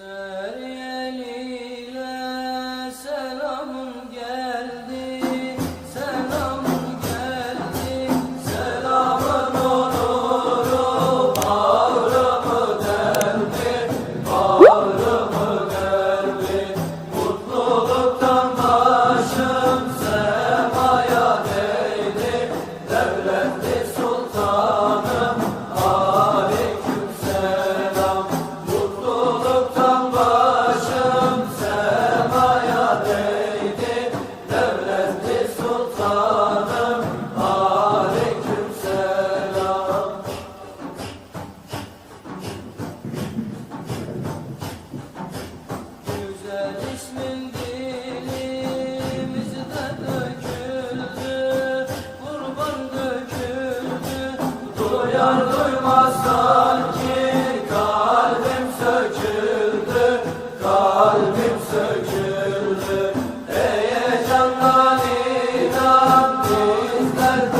الساعة Yan duymaz sanki kalbim söküldü Kalbim söküldü. Ey candan inan bizler